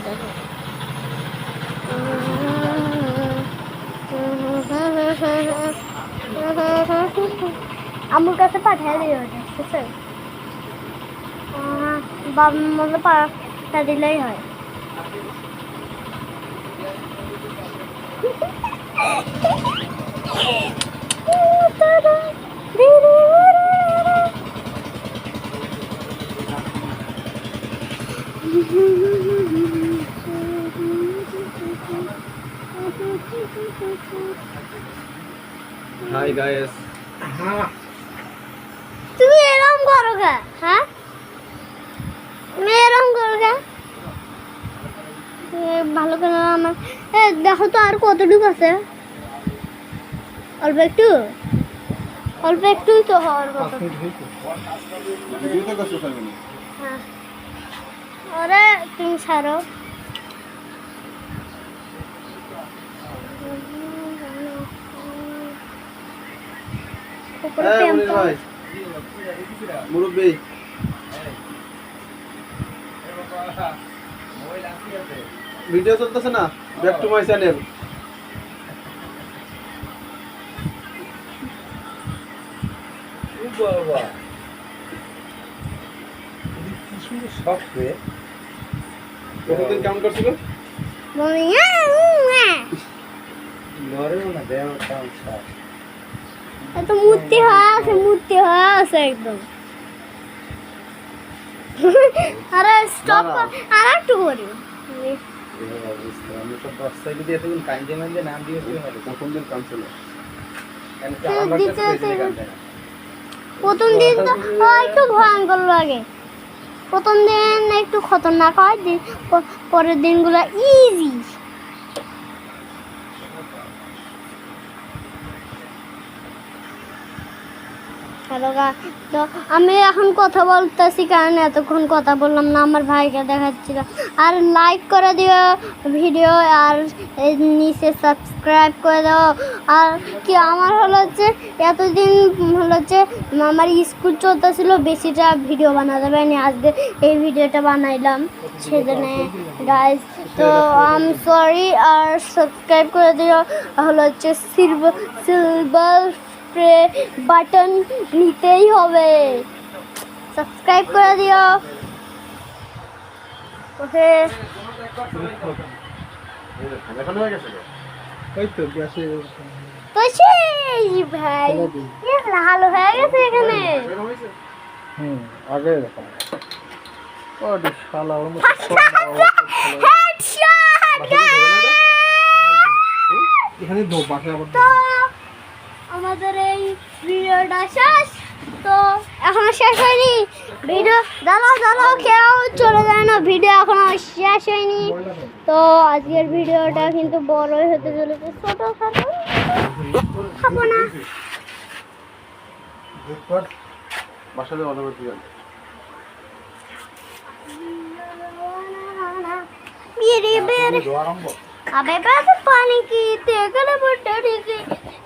দেখো। আমার কাছে পাঠিয়ে দিও ওটা ঠিক আছে আহ, মতো পাঠা দিলেই হয়। হাই গাইস তুমি এরকম করো গা হ্যাঁ? তুমি এরকম করো গা। এ, ভালো করে আমার এ দেখো তো আর কতটুকু আছে। অল্প একটু? অল্প একটুই তো হওয়ার কথা। হ্যাঁ। ওরে তুমি ছাড়ো। উপরে হ্যাঁ মুরব্বি ভিডিও চলতেছে না? ব্যাক টু মাই চ্যানেল বাবা। কি সুন্দর সফটওয়্যার কতদিন কেমন করছিল? হয়ে আছে মূর্তি হয়ে আছে একদম। আরে স্টপ। আর একটু করি হ্যাঁ, প্রথম দিন তো একটু ভয়ঙ্কর লাগে। প্রথম দিন একটু খতরনাক হয় পরের দিনগুলো ইজি গা। তো আমি এখন কথা বলতেছি, কারণ এতক্ষণ কথা বললাম না, আমার ভাইকে দেখাচ্ছিল। আর লাইক করে দিও ভিডিও আর নিচে সাবস্ক্রাইব করে দাও। আর কি আমার হলো হচ্ছে এতদিন হলো হচ্ছে আমার স্কুল চলতেছিল, বেশিটা ভিডিও বানাতে পারিনি। আজকে এই ভিডিওটা বানাইলাম, সেজন্য গাইজ তো আম সরি আর সাবস্ক্রাইব করে দিও। হলো হচ্ছে সিলভার স্প্রে বাটন নিতেই হবে। সাবস্ক্রাইব করে দিও। ওকে। তো সেই ভাই। লাল হয়ে গেছে এখানে। হুম আগে দেখো ও শালা ওর মতো হেডশট এখানে দো বাসা আবার তো আমাদের এই ভিডিওটা শেষ। তো এখনও শেষ হয়নি। ভিডিও দাঁড়াও দাঁড়াও কেউ চলে যায় না। ভিডিও এখনও শেষ হয়নি। তো আজকের ভিডিওটা কিন্তু বড়ই হতে চলেছে। ছোট খাব খাব না। আবে পানি কি? তেগলে বটে ঠিকই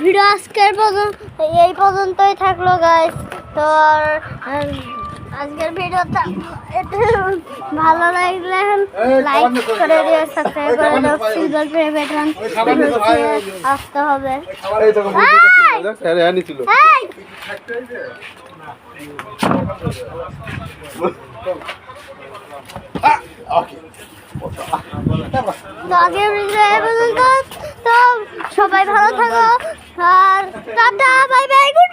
ভিডিও আজকের পর্যন্ত এই পর্যন্তই থাকল গাইস তো আর, উম, আজকের ভিডিওটা ভালো লাগলে লাইক করে দিও সাবস্ক্রাইব করে দিও সিলভার প্লে বেটন আসতে হবে। তো তো এই পর্যন্ত। তো সবাই ভালো থাকো। আর টাটা বাই বাই গুড